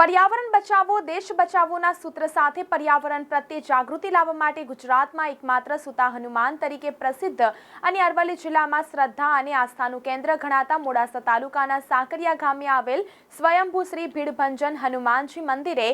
પર્યાવરણ બચાવો, દેશ બચાવોના સૂત્ર સાથે પર્યાવરણ પ્રત્યે જાગૃતિ લાવવા માટે ગુજરાતમાં એકમાત્ર સુતા હનુમાન તરીકે પ્રસિદ્ધ અને અરવલ્લી જિલ્લામાં શ્રદ્ધા અને આસ્થાનું કેન્દ્ર ગણાતા મોડાસા તાલુકાના સાંકરિયા ગામે આવેલ સ્વયંભૂ શ્રી ભીડભંજન હનુમાનજી મંદિરે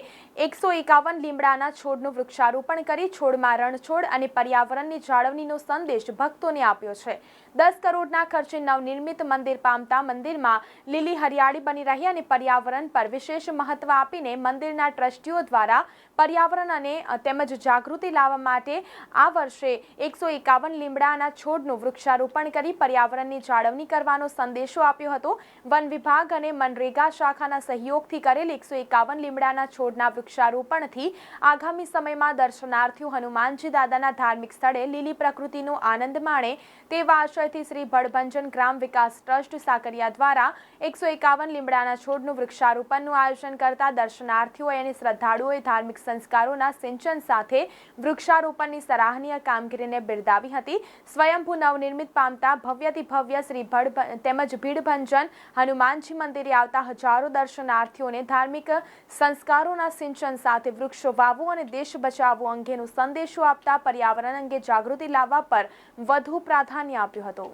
એકસો એકાવન લીમડાના છોડનું વૃક્ષારોપણ કરી છોડમાં રણછોડ અને પર્યાવરણની જાળવણીનો સંદેશ ભક્તોને આપ્યો છે. દસ કરોડના ખર્ચે નવનિર્મિત મંદિર પામતા મંદિરમાં લીલી હરિયાળી બની રહી અને પર્યાવરણ પર વિશેષ મહત્વ આપીને મંદિરના ટ્રસ્ટીઓ દ્વારા પર્યાવરણ અને તેમજ જાગૃતિ લાવવા માટે આ વર્ષે એકસો એકાવન લીમડાના છોડનું વૃક્ષારોપણ કરી પર્યાવરણની જાળવણી કરવાનો સંદેશો આપ્યો હતો. વન વિભાગ અને મનરેગા શાખાના સહયોગથી કરેલ એકસો એકાવન લીમડાના છોડના વૃક્ષારોપણથી આગામી સમયમાં દર્શનાર્થીઓ હનુમાનજી દાદાના ધાર્મિક સ્થળે લીલી પ્રકૃતિનો આનંદ માણે તેવા આશયથી શ્રી ભડભંજન ગ્રામ વિકાસ ટ્રસ્ટ સાકરિયા દ્વારા એકસો એકાવન લીમડાના છોડનું વૃક્ષારોપણનું આયોજન કરતા દર્શનાર્થીઓએ અને શ્રદ્ધાળુઓએ ધાર્મિક સંસ્કારોના સિંચન સાથે વૃક્ષારોપણની સરાહનીય કામગીરીને બિરદાવી હતી. સ્વયંભૂ નવનિર્મિત પામતા ભવ્યથી ભવ્ય શ્રી ભડ તેમજ ભીડભંજન હનુમાનજી મંદિરે આવતા હજારો દર્શનાર્થીઓને ધાર્મિક સંસ્કારોના સિંચન સાથે વૃક્ષો વાવો અને દેશ બચાવવો અંગેનો સંદેશો આપતા પર્યાવરણ અંગે જાગૃતિ લાવવા પર વધુ પ્રાધાન્ય આપ્યું હતું.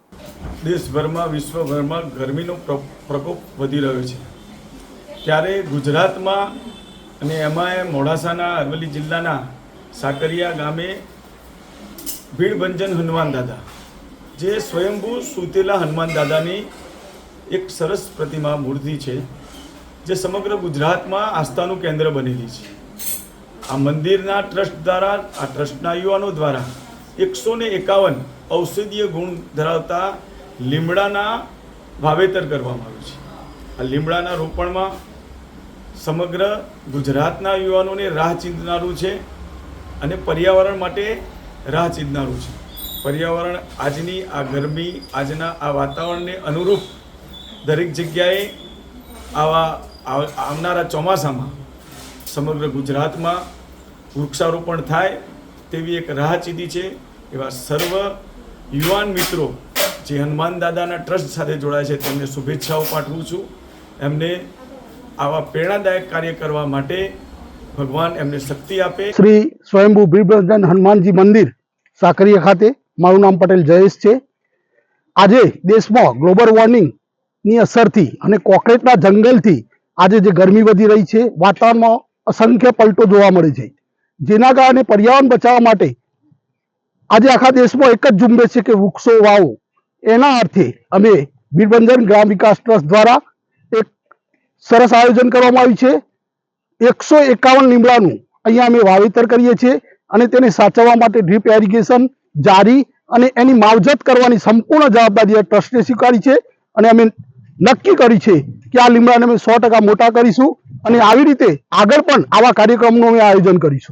દેશભરમાં, વિશ્વભરમાં ગરમીનો પ્રકોપ વધી રહ્યો છે. ત્યારે ગુજરાતમાં અને એમાં મોડાસાના, અરવલ્લી જિલ્લાના સાકરિયા ગામે ભીડભંજન હનુમાન દાદા, જે સ્વયંભૂ સૂતેલા હનુમાન દાદાની એક સરસ પ્રતિમા મૂર્તિ છે, જે સમગ્ર ગુજરાતમાં આસ્થાનું કેન્દ્ર બનેલી છે. આ મંદિરના ટ્રસ્ટ દ્વારા, આ ટ્રસ્ટના યુવાનો દ્વારા એકસો ને એકાવન ઔષધીય ગુણ ધરાવતા લીમડાના વાવેતર કરવામાં આવ્યું છે. આ લીમડાના રોપણમાં સમગ્ર ગુજરાતના યુવાનોને રાહ ચીંધનારું છે અને પર્યાવરણ માટે રાહ ચીંધનારું છે. પર્યાવરણ આજની આ ગરમી, આજના આ વાતાવરણને અનુરૂપ દરેક જગ્યાએ આવા આવ- આવનારા ચોમાસામાં સમગ્ર ગુજરાતમાં વૃક્ષારોપણ થાય તેવી એક રાહ ચીધી છે એવા સર્વ યુવાન મિત્રો જે હનુમાન દાદાના ટ્રસ્ટ સાથે જોડાય છે તેમને શુભેચ્છાઓ પાઠવું છું. એમને આવા પ્રેરણાદાયક કાર્ય કરવા માટે ભગવાન એમને શક્તિ આપે. શ્રી સ્વયંભૂ બિરબ્રજન હનુમાનજી મંદિર, સાકરીયા ખાતે. મારું નામ પટેલ જયેશ છે. આજે દેશમાં ગ્લોબલ વોર્મિંગની અસરથી અને કોકરેટના જંગલથી આજે જે ગરમી વધી રહી છે, વાતાવરણમાં અસંખ્ય પલટો જોવા મળે છે. જેના કારણે પર્યાવરણ બચાવવા માટે આજે આખા દેશમાં એક જ ઝુંબેશ છે કે વૃક્ષો, વાવો. એના અર્થે અમે બીરબંજન ગ્રામ વિકાસ ટ્રસ્ટ દ્વારા સરસ આયોજન કરવામાં આવ્યું છે. એકસો એકાવન લીમડાનું અહીંયા અમે વાવેતર કરીએ છીએ અને તેને સાચવવા માટે ડ્રીપ એરિગેશન જારી અને એની માવજત કરવાની સંપૂર્ણ જવાબદારી આ ટ્રસ્ટે સ્વીકારી છે અને અમે નક્કી કરી છે કે આ લીમડાને અમે સો મોટા કરીશું અને આવી રીતે આગળ પણ આવા કાર્યક્રમનું અમે આયોજન કરીશું.